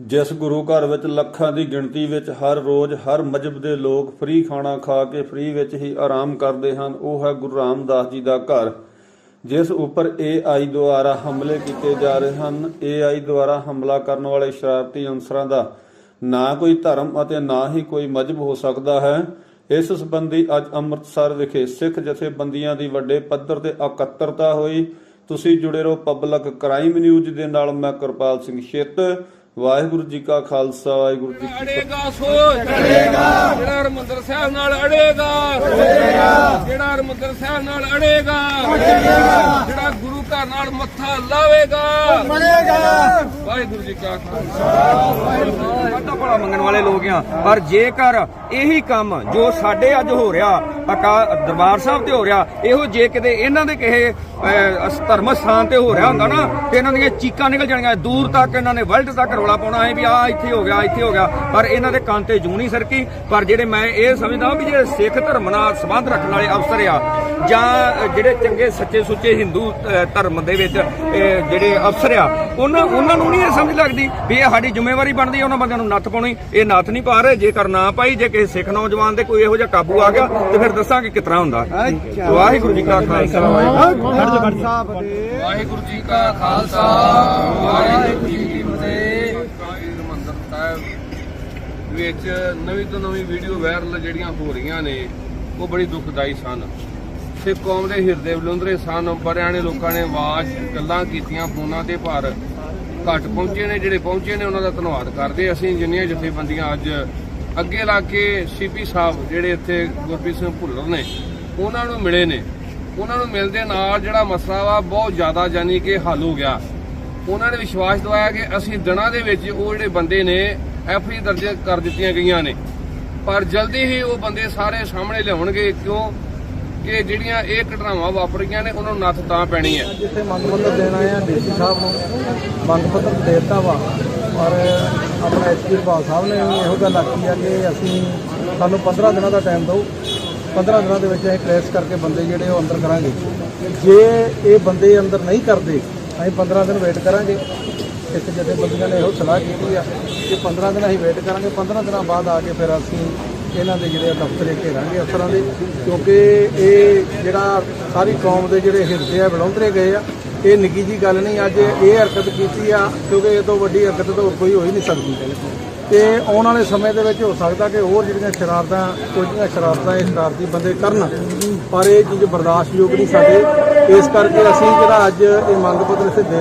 ਜਿਸ ਗੁਰੂ ਘਰ ਵਿੱਚ ਲੱਖਾਂ ਦੀ ਗਿਣਤੀ ਵਿੱਚ ਹਰ ਰੋਜ਼ ਹਰ ਮਜਬ ਦੇ ਲੋਕ ਫ੍ਰੀ ਖਾਣਾ ਖਾ ਕੇ ਫ੍ਰੀ ਵਿੱਚ ਹੀ ਆਰਾਮ ਕਰਦੇ ਹਨ, ਉਹ ਹੈ ਗੁਰੂ ਰਾਮਦਾਸ ਜੀ ਦਾ ਘਰ, ਜਿਸ ਉੱਪਰ AI ਦੁਆਰਾ ਹਮਲੇ ਕੀਤੇ ਜਾ ਰਹੇ ਹਨ। AI ਦੁਆਰਾ ਹਮਲਾ ਕਰਨ ਵਾਲੇ ਸ਼ਰਾਰਤੀ ਅਨਸਰਾਂ ਦਾ ਨਾ ਕੋਈ ਧਰਮ ਅਤੇ ਨਾ ਹੀ ਕੋਈ ਮਜਬ ਹੋ ਸਕਦਾ ਹੈ। ਇਸ ਸੰਬੰਧੀ ਅੱਜ ਅੰਮ੍ਰਿਤਸਰ ਵਿਖੇ ਸਿੱਖ ਜਥੇਬੰਦੀਆਂ ਦੀ ਵੱਡੇ ਪੱਧਰ ਤੇ ਇਕੱਤਰਤਾ ਹੋਈ। ਤੁਸੀਂ ਜੁੜੇ ਰਹੋ ਪਬਲਿਕ ਕ੍ਰਾਈਮ ਨਿਊਜ਼ ਦੇ ਨਾਲ, ਮੈਂ ਕਿਰਪਾਲ ਸਿੰਘ ਛਿੱਤ। ਵਾਹਿਗੁਰੂ ਜੀ ਕਾ ਖਾਲਸਾ ਵਾਹਿਗੁਰੂ ਜੀ ਕੀ ਫਤਿਹ। ਅੜੇਗਾ ਸੋਚ। ਅੜੇਗਾ। ਜਿਹੜਾ ਹਰਮੰਦਰ ਸਾਹਿਬ ਨਾਲ ਅੜੇਗਾ। ਅੜੇਗਾ। ਜਿਹੜਾ ਹਰਮੰਦਰ ਸਾਹਿਬ ਨਾਲ ਅੜੇਗਾ। ਅੜੇਗਾ। ਘਰ ਨਾਲ ਮੱਥਾ ਲਾਵੇਗਾ। ਅੜੇਗਾ ਵਾਹਿਗੁਰੂ ਜੀ ਕਾ ਖਾਲਸਾ। ਸਾਡਾ ਭਲਾ ਮੰਗਣ ਵਾਲੇ ਲੋਕ ਆ ਪਰ ਜੇਕਰ ਇਹੀ ਕੰਮ ਜੋ ਸਾਡੇ ਅੱਜ ਹੋ ਰਿਹਾ ਅਕਾ ਦਰਬਾਰ ਸਾਹਿਬ ਤੇ ਹੋ ਰਿਹਾ ਇਹੋ ਜੇ ਕਿਤੇ ਇਹਨਾਂ ਦੇ ਕਿਸੇ ਧਰਮ ਸਥਾਨ ਤੇ ਹੋ ਰਿਹਾ ਹੁੰਦਾ ਨਾ ਤੇ ਇਹਨਾਂ ਦੀਆਂ ਚੀਕਾਂ ਨਿਕਲ ਜਾਣੀਆਂ ਦੂਰ ਤੱਕ ਇਹਨਾਂ ਨੇ ਵਰਲਡ ਤੱਕ ਰੌਲਾ ਪਾਉਣਾ ਹੈ ਵੀ ਆ ਇੱਥੇ ਹੋ ਗਿਆ ਇੱਥੇ ਹੋ ਗਿਆ ਪਰ ਇਹਨਾਂ ਦੇ ਕੰਨ ਤੇ ਜੂ ਨਹੀਂ ਸਰਕੀ ਪਰ ਜਿਹੜੇ ਮੈਂ ਇਹ ਸਮਝਦਾ ਵੀ ਜਿਹੜੇ ਸਿੱਖ ਧਰਮ ਨਾਲ ਸੰਬੰਧ ਰੱਖਣ ਵਾਲੇ ਅਫਸਰ ਆ ਜਾਂ ਜਿਹੜੇ ਚੰਗੇ ਸੱਚੇ ਸੁੱਚੇ ਹਿੰਦੂ ਅ, ਧਰਮ ਦੇ ਵਿੱਚ ਜਿਹੜੇ ਅਫਸਰ ਆ ਉਹਨਾਂ ਉਹਨਾਂ ਨੂੰ ਨਹੀਂ ਇਹ ਸਮਝ ਲੱਗਦੀ ਵੀ ਇਹ ਸਾਡੀ ਜ਼ਿੰਮੇਵਾਰੀ ਬਣਦੀ ਹੈ ਉਹਨਾਂ ਬੰਦਿਆਂ ਨੂੰ ਨੱਥ ਪਾਉਣੀ। ਇਹ ਨੱਥ ਨਹੀਂ ਪਾ ਰਹੇ। ਜੇਕਰ ਨਾ ਪਾਈ ਜੇ ਕਿਸੇ ਸਿੱਖ ਨੌਜਵਾਨ ਦੇ ਕੋਈ ਇਹੋ ਜਿਹਾ ਕਾਬੂ ਆ ਗਿਆ ਤੇ ਫਿਰ ਦੱਸਾਂਗੇ ਕਿਤਨਾ ਹੁੰਦਾ। ਵਾਹਿਗੁਰੂ ਜੀ ਕਾ ਖਾਲਸਾ। ਵਾਹਿਗੁਰੂ ਜੀ ਕਾ ਖਾਲਸਾ। ਵਾਹਿਗੁਰੂ ਜੀ ਕੀ ਫਤਿਹ। ਹਰਮੰਦਰ ਸਾਹਿਬ ਵਿੱਚ ਨਵੀਂ ਤੋਂ ਨਵੀਂ ਵੀਡੀਓ ਵਾਇਰਲ ਜਿਹੜੀਆਂ ਹੋ ਰਹੀਆਂ ਨੇ ਉਹ ਬੜੀ ਦੁਖਦਾਈ ਸਨ। ਸਿੱਖ ਕੌਮ ਦੇ ਹਿਰਦੇ ਬਲੁੰਦਰੇ ਸਨ। ਬੜਿਆਂ ਨੇ ਲੋਕਾਂ ਨੇ ਆਵਾਜ਼, ਗੱਲਾਂ ਕੀਤੀਆਂ, ਫੋਨਾਂ ਤੇ ਭਾਰ ਘੱਟ ਪਹੁੰਚੇ ਨੇ। ਜਿਹੜੇ ਪਹੁੰਚੇ ਨੇ, ਉਹਨਾਂ ਦਾ ਧੰਨਵਾਦ ਕਰਦੇ ਅਸੀਂ ਜਿੰਨੀਆਂ ਜਥੇਬੰਦੀਆਂ ਅੱਜ ਅੱਗੇ ਲਾ ਕੇ ਸੀਪੀ ਸਾਹਿਬ, ਜਿਹੜੇ ਇੱਥੇ ਗੁਰਪ੍ਰੀਤ ਸਿੰਘ ਭੁੱਲਰ ਨੇ, ਉਹਨਾਂ ਨੂੰ ਮਿਲੇ ਨੇ। ਉਹਨਾਂ ਨੂੰ ਮਿਲਦੇ ਨਾਲ ਜਿਹੜਾ ਮਸਲਾ ਵਾ, ਬਹੁਤ ਜ਼ਿਆਦਾ ਜਾਨੀ ਕਿ ਹੱਲ ਹੋ ਗਿਆ। ਉਹਨਾਂ ਨੇ ਵਿਸ਼ਵਾਸ ਦਵਾਇਆ ਕਿ ਅਸੀਂ ਦਿਨਾਂ ਦੇ ਵਿੱਚ ਉਹ ਜਿਹੜੇ ਬੰਦੇ ਨੇ ਐਫਆਈ ਦਰਜ ਕਰ ਦਿੱਤੀਆਂ ਗਈਆਂ ਨੇ। ਪਰ ਜਲਦੀ ਹੀ ਉਹ ਬੰਦੇ ਸਾਰੇ ਸਾਹਮਣੇ ਲਿਆਉਣਗੇ। ਕਿਉਂ? ਕਿ ਜਿਹੜੀਆਂ ਇਹ ਘਟਨਾਵਾਂ ਵਾਪਰੀਆਂ ਨੇ, ਉਹਨਾਂ ਨੂੰ ਨੱਥ ਤਾਂ ਪੈਣੀ ਹੈ। ਜਿੱਥੇ ਮੰਗ ਪੱਤਰ ਦੇਣ ਆਏ ਆ, ਡੀਸੀ ਸਾਹਿਬ ਨੂੰ। ਮੰਗ ਪੱਤਰ ਦੇ ਦਿੱਤਾ ਵਾ। ਔਰ ਆਪਣਾ ਐਸਪੀ ਪਾਲ ਸਾਹਿਬ ਨੇ ਇਹੋ ਗੱਲ ਆਖੀ ਆ ਕਿ ਅਸੀਂ ਸਾਨੂੰ 15 ਦਿਨਾਂ ਦਾ ਟਾਈਮ ਦਿਓ। 15 ਦਿਨਾਂ ਦੇ ਵਿੱਚ ਅਸੀਂ ਟ੍ਰੇਸ ਕਰਕੇ ਬੰਦੇ ਜਿਹੜੇ ਉਹ ਅੰਦਰ ਕਰਾਂਗੇ। ਜੇ ਇਹ ਬੰਦੇ ਅੰਦਰ ਨਹੀਂ ਕਰਦੇ, ਅਸੀਂ 15 ਦਿਨ ਵੇਟ ਕਰਾਂਗੇ। ਇੱਕ ਜਥੇਬੰਦੀਆਂ ਨੇ ਇਹੋ ਸਲਾਹ ਕੀਤੀ ਆ ਕਿ 15 ਦਿਨ ਅਸੀਂ ਵੇਟ ਕਰਾਂਗੇ। 15 ਦਿਨਾਂ ਬਾਅਦ ਆ ਕੇ ਫਿਰ ਅਸੀਂ ਇਹਨਾਂ ਦੇ ਜਿਹੜੇ ਦਫ਼ਤਰੇ ਘੇਰਾਂਗੇ ਅਫਸਰਾਂ ਦੇ, ਕਿਉਂਕਿ ਇਹ ਜਿਹੜਾ ਸਾਰੀ ਕੌਮ ਦੇ ਜਿਹੜੇ ਹਿਰਦੇ ਆ ਬਲੌਂਦਰੇ ਗਏ ਆ, ਇਹ ਨਿੱਕੀ ਜੀ ਗੱਲ ਨਹੀਂ, ਅੱਜ ਇਹ ਹਰਕਤ ਕੀਤੀ ਆ, ਕਿਉਂਕਿ ਇਹ ਤੋਂ ਵੱਡੀ ਹਰਕਤ ਤਾਂ ਹੋਰ ਕੋਈ ਹੋ ਹੀ ਨਹੀਂ ਸਕਦੀ। ਤੇ ਆਉਣ ਵਾਲੇ ਸਮੇਂ ਦੇ ਵਿੱਚ ਹੋ ਸਕਦਾ ਕਿ ਹੋਰ ਜਿਹੜੀਆਂ ਸ਼ਰਾਰਤਾਂ ਕੁਝੀਆਂ ਸ਼ਰਾਰਤਾਂ ਇਹ ਸ਼ਰਾਰਤੀ ਬੰਦੇ ਕਰਨ, ਪਰ ਇਹ ਚੀਜ਼ ਬਰਦਾਸ਼ਤਯੋਗ ਨਹੀਂ ਸਾਡੇ। ਇਸ ਕਰਕੇ ਅਸੀਂ ਜਿਹੜਾ ਅੱਜ ਇਹ ਮੰਗ ਪੱਤਰ ਇੱਥੇ ਦੇ